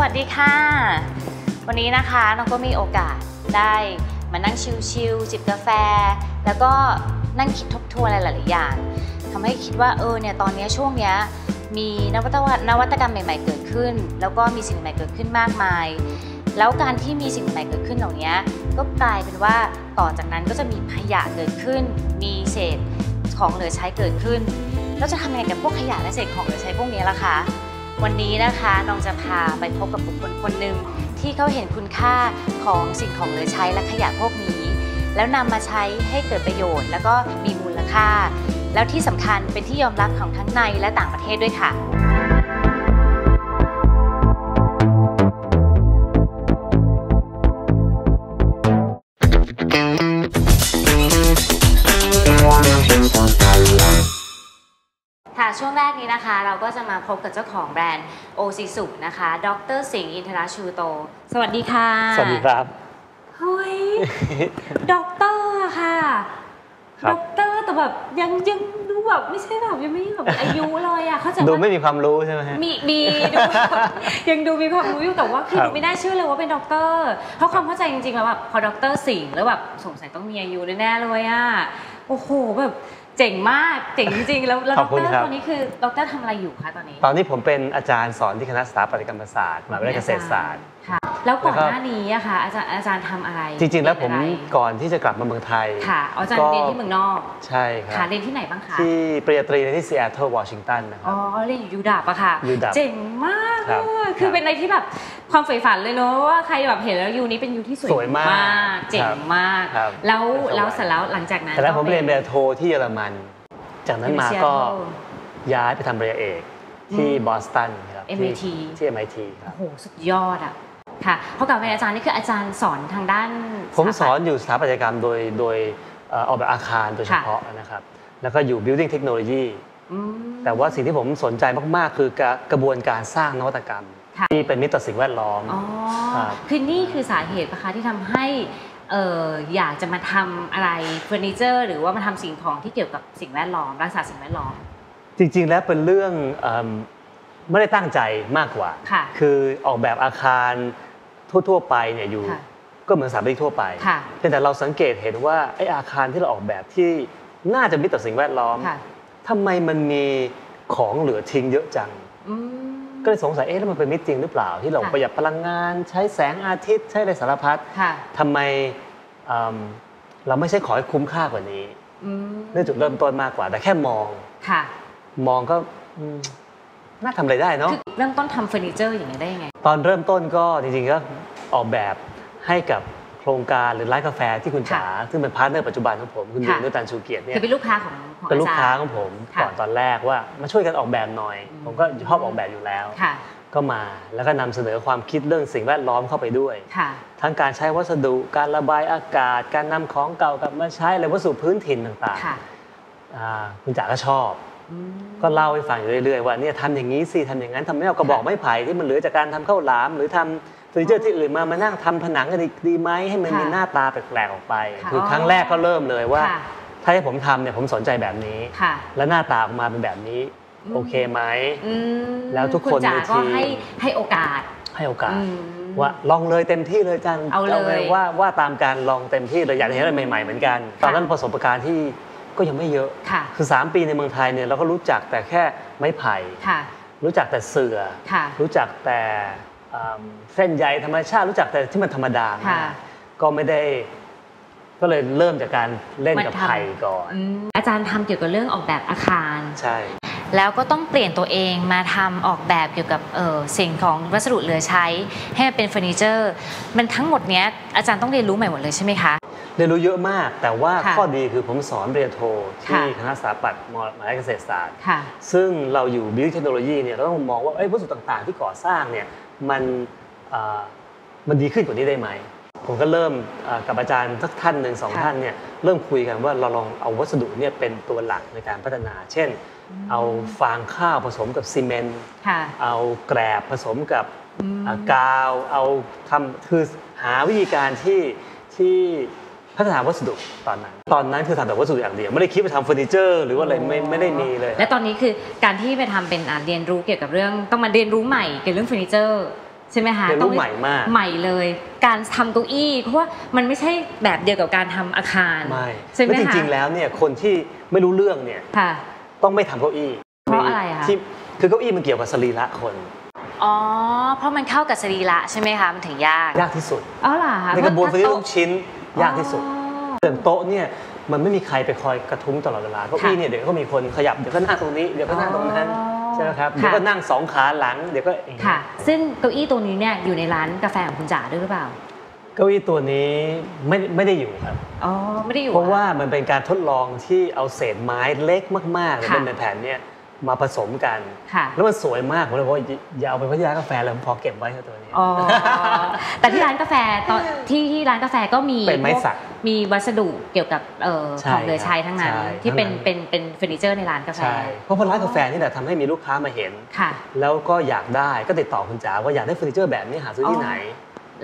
วัสดีค่ะ วันนี้นะคะน้องก็มีโอกาสได้มานั่งชิลๆจิบกาแฟ แล้วก็นั่งคิดทบทวนอะไรหลายๆอย่างทำให้คิดว่าเออเนี่ยตอนนี้ช่วงเนี้ยมีนวัตวัตนวัตกรรมใหม่ๆเกิดขึ้น แล้วก็มีสิ่งใหม่เกิดขึ้นมากมาย แล้วการที่มีสิ่งใหม่เกิดขึ้นเหล่านี้ก็กลายเป็นว่าต่อจากนั้นก็จะมีขยะเกิดขึ้น มีเศษของเหลือใช้เกิดขึ้น แล้วจะทำยังไงกับพวกขยะและเศษของเหลือใช้พวกนี้ล่ะคะ วันนี้นะคะน้องจะพาไปพบกับบุคคลคนหนึ่งที่เขาเห็นคุณค่าของสิ่งของเหลือใช้และขยะพวกนี้ แล้วนำมาใช้ให้เกิดประโยชน์ แล้วก็มีมูลค่า แล้วที่สำคัญเป็นที่ยอมรับของทั้งในและต่างประเทศด้วยค่ะ ช่วงแรกนี้นะคะ เราก็จะมาพบกับเจ้าของแบรนด์โอซิสุนะคะ ดรสิงห์อินทราชูโต สวัสดีค่ะสวัสดีครับเฮ้ยด็อกเตอร์อะค่ะครับ ด็อกเตอร์แต่แบบยังยังดูแบบไม่ใช่แบบยังไม่แบบอายุเลยอะเขาใจะดูว่าไม่มีความรู้ใช่ไหมฮะ มีมีดูแบบยังดูมีความรู้อยู่แต่ว่าคือครับ ดูไม่น่าเชื่อเลยว่าเป็นด็อกเตอร์เพราะความเข้าใจจริงๆแล้วแบบพอด็อกเตอร์สิงห์แล้วแบบสงสัยต้องมีอายุแน่ๆเลยอะโอ้โหแบบ เจ๋งมาก เจ๋งจริงๆ แล้วแล้วขด็ออบกคุเตณอร์ครับตอนนี้คือด็อกเตอร์ทำอะไรอยู่คะตอนนี้ ตอนนี้ผมเป็นอาจารย์สอนที่คณะสถาปัตยกรรมศาสตร์มหาวิทยาลัยเกษตรศาสตร์ค่ะ แล้วก่อนแล้วก็หน้านี้อะค่ะอาจารย์อาจารย์ทำอะไรจริงๆ แล้วผมเรียนอะไรก่อนที่จะกลับมาเมืองไทยค่ะอาจารย์ก็เรียนที่เมืองนอกใช่คค่ะรับเรียนที่ไหนบ้างคะที่ปริญญาตรีที่ซีแอตเทิลวอชิงตันนะคอ๋รัอบเรียนอยู่ยูดับอะค่ะ UW เจ๋งมากครับอะคือครับเป็นอะไรที่แบบความใฝ่ฝันเลยเนอะว่าใครแบบเห็นแล้วยูนี้เป็นยูที่สวยสวยมากเจ๋งมากครับแล้วเป็นสวรรค์แล้วเสร็จแล้วหลังจากนั้นแต่แล้วผมก็เรียนปริญญาโทที่เยอรมัน จากนั้นมาก็ย้ายไปทำปริญญาเอกที่บอสตันครับที่ MIT ที่ MIT ครับโอ้โห สุดยอดอะ ค่ะเพราะกับเป็นอาจารย์นี่คืออาจารย์สอนทางด้าน ผมสอนถาปัตย์อยู่สถาปัตยกรรมโดยโดยเอ่อออกแบบอาคารโดยเฉพาะนะครับ แล้วก็อยู่ building technology อืมแต่ว่าสิ่งที่ผมสนใจมากๆ คือกระกระบวนการสร้างนวัตกรรมค่ะที่เป็นมิตรต่อสิ่งแวดล้อมอ๋อครับคือนี่คือสาเหตุปะคะที่ทำให้เอออยากจะมาทำอะไรเฟอร์นิเจอร์ หรือว่ามาทำสิ่งของที่เกี่ยวกับสิ่งแวดล้อมรักษาสิ่งแวดล้อม จริง ๆ แล้วเป็นเรื่องเอิ่ม ไม่ได้ตั้งใจมากกว่าค่ะคือออกแบบอาคารทั่วๆไปเนี่ยอยู่ค่ะก็เหมือนสถาปนิกทั่วไปค่ะเพียงแต่เราสังเกตเห็นว่าไอ้อาคารที่เราออกแบบที่น่าจะมิตรต่อสิ่งแวดล้อมค่ะทำไมมันมีของเหลือทิ้งเยอะจังอืมก็เลยสงสัยเอ๊ะแล้วมันเป็นมิตรจริงหรือเปล่า ที่เราค่ะประหยัดพลังงาน ใช้แสงอาทิตย์ใช้อะไรสารพัดค่ะทำไมเอิ่มเราไม่ใช่ขอให้คุ้มค่ากว่านี้อืมเรื่องจุดเริ่มต้นมากกว่า แต่แค่มองค่ะมองก็อืม น่าทำอะไรได้เนาะคือเริ่มต้นทำเฟอร์นิเจอร์อย่างนี้ยได้ยังไง ตอนเริ่มต้นก็จริงๆก็ออกแบบให้กับโครงการหรือร้านกาแฟที่คุณจ๋าซึ่งเป็นพาร์ทเนอร์ปัจจุบันของผมคุณค่ะดิวนุตันชูเกียรติเนี่คืยอเป็นลูกค้าของของเป็นลูกค้าจรย์ของผมค่ะก่อนตอนแรกว่ามาช่วยกันออกแบบหน่อยอืมผมก็ชอบออกแบบอยู่แล้วค่ะก็มาแล้วก็นำเสนอความคิดเรื่องสิ่งแวดล้อมเข้าไปด้วยค่ะทั้งการใช้วัสดุการระบายอากาศ การนำของเก่ากลับมาใช้อะไรวัสดุพื้นถิ่นต่างค่ะๆอ่าคุณจ๋าก็ชอบอืม ก็เล่าให้ฟังอยู่เรื่อยๆว่าเนี่ยทำอย่างนี้สิทำอย่างนั้นทำไม่เอากระบอกไม้ไผ่ที่มันเหลือจากการทำข้าวหลาม หรือทำเฟอร์นิเจอร์ที่อื่นมามานั่งทำผนังกันดีดีไหมให้มันค่ะมีหน้าตาแปลกๆออกไปค่ะคือครั้งแรกก็เริ่มเลยว่าค่ะถ้าให้ผมทำเนี่ยผมสนใจแบบนี้ค่ะและหน้าตาออกมาเป็นแบบนี้อืมโอเคไหมอืมแล้วทุกคนณจ๋าในก็ทีมให้ให้โอกาสให้โอกาสอืมว่าลองเลยเต็มที่เลยจันเอาเลยว่าว่าตามการลองเต็มที่เลยอยากเห็นอะไรใหม่ๆเหมือนกัน ตอนนั้นประสบการณ์ที่ ก็ยังไม่เยอะค่ะคือ 3 ปีในเมืองไทยเนี่ยเราก็รู้จักแต่แค่ไม้ไผ่ค่ะรู้จักแต่เสือค่ะรู้จักแต่อืมเส้นใยธรรมชาติรู้จักแต่ที่มันธรรมดาค่ะมากก็ไม่ได้ก็เลยเริ่มจากการเล่นกับมันทำไผ่ก่อนอืมอาจารย์ทำเกี่ยวกับเรื่องออกแบบอาคารใช่แล้วก็ต้องเปลี่ยนตัวเองมาทำออกแบบเกี่ยวกับเออสิ่งของวัสดุเหลือใช้ให้มันเป็นเฟอร์นิเจอร์ มันทั้งหมดเนี้ยอาจารย์ต้องเรียนรู้ใหม่หมดเลยใช่ไหมคะ เรียนรู้เยอะมาก แต่ว่าค่ะข้อดีคือผมสอนเรียนโทที่ค่ะคณะสถาปัตย์มหาวิทยาลัยเกษตรศาสตร์ค่ะซึ่งเราอยู่บิวเทคโนโลยีเนี่ยเราต้องมองว่าเอ้ยวัสดุต่างๆ ที่ก่อสร้างเนี่ยมันอ่ามันดีขึ้นกว่านี้ได้ไหม ผมก็เริ่มอ่ากับอาจารย์สักท่านหนึ่งสองค่ะท่านเนี่ยเริ่มคุยกันว่าเราลองเอาวัสดุเนี่ยเป็นตัวหลักในการพัฒนา เช่น เอาฟางข้าวผสมกับซีเมนต์ค่ะเอาแกรบผสมกับอืมอ่ากาว เอาทำคือหาวิธีการที่ที่ พัฒนาวัสดุตอนนั้น ตอนนั้นคือทำแต่วัสดุอย่างเดียว ไม่ได้คิดไปทำเฟอร์นิเจอร์หรือว่าอะไรไม่ไม่ได้มีเลย และตอนนี้คือการที่ไปทำเป็นอ่าเรียนรู้เกี่ยวกับเรื่องต้องมาเรียนรู้ใหม่เกี่ยวกับเรื่องเฟอร์นิเจอร์ใช่ไหมคะเรียนต้รู้องใหม่มากใหม่เลย การทำเก้าอี้ เพราะว่ามันไม่ใช่แบบเดียวกับการทำอาคารไม่ใช่ไหมแล้วจคะริงๆแล้วเนี่ยคนที่ไม่รู้เรื่องเนี่ยค่ะต้องไม่ทำเก้าอี้เพราะอะไรอะคะที่คือเก้าอี้มันเกี่ยวกับสรีระคนอ๋อ เพราะมันเข้ากับสรีระใช่ไหมคะ มันถึงยาก ยากที่สุดอ๋อเหรอคะในกระบวนการเพาที่โต๊ะลูกชิ้น ยากที่สุดอ๋อเรื่องโต๊ะเนี่ยมันไม่มีใครไปคอยกระทุ้งตลอดเวลาเก้าอี้เนี่ยเดี๋ยวก็มีคนขยับเดี๋ยวก็นั่งตรงนี้เดี๋ยวก็นั่งตรงนั้นอ๋อใช่ไหมครับค่ะเดี๋ยวก็นั่งสองขาหลังเดี๋ยวก็อย่างเงี้ยค่ะ ซึ่งเก้าอี้ตัวนี้เนี่ยอยู่ในร้านกาแฟของคุณจ๋าด้วยหรือเปล่า เก้าอี้ตัวนี้ไม่ไม่ได้อยู่ครับอ๋อไม่ได้อยู่เพราะว่ามันเป็นการทดลองที่เอาเศษไม้เล็กมากๆค่ะเป็นแผ่นๆเนี่ย มาผสมกันค่ะแล้วมันสวยมากผมเลยบอกว่าอย่าเอาไปพัทยากาแฟเลยผมพอเก็บไว้เถอะตัวนี้อ๋อแต่ที่ร้านกาแฟตอนที่ที่ร้านกาแฟก็มีเป็นไม้พวกสักมีวัสดุเกี่ยวกับเอ่อใช่ของเหลือใช้ทั้งนั้นใช่ที่เป็นทั้งนั้นเป็นเป็นเฟอร์นิเจอร์ในร้านกาแฟใช่เพราะพอร้านกาแฟนี่แหละทำให้มีลูกค้ามาเห็นค่ะแล้วก็อยากได้ก็ติดต่อคุณจ๋าว่าอยากได้เฟอร์นิเจอร์แบบนี้หาซื้อที่ไหน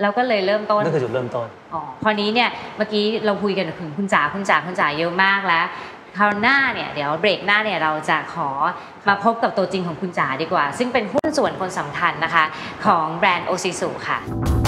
แล้วก็เลยเริ่มต้นนั่นคือจุดเริ่มต้นอ๋อพอนี้เนี่ยเมื่อกี้เราคุยกันถึงคุณจ๋าคุณจ๋าคุณจ๋าเยอะมากแล้ว คราวหน้าเนี่ยเดี๋ยวเบรกหน้าเนี่ยเราจะขอมาพบกับตัวจริงของคุณจ๋าดีกว่า ซึ่งเป็นหุ้นส่วนคนสำคัญนะคะ ของแบรนด์โอซิสุค่ะ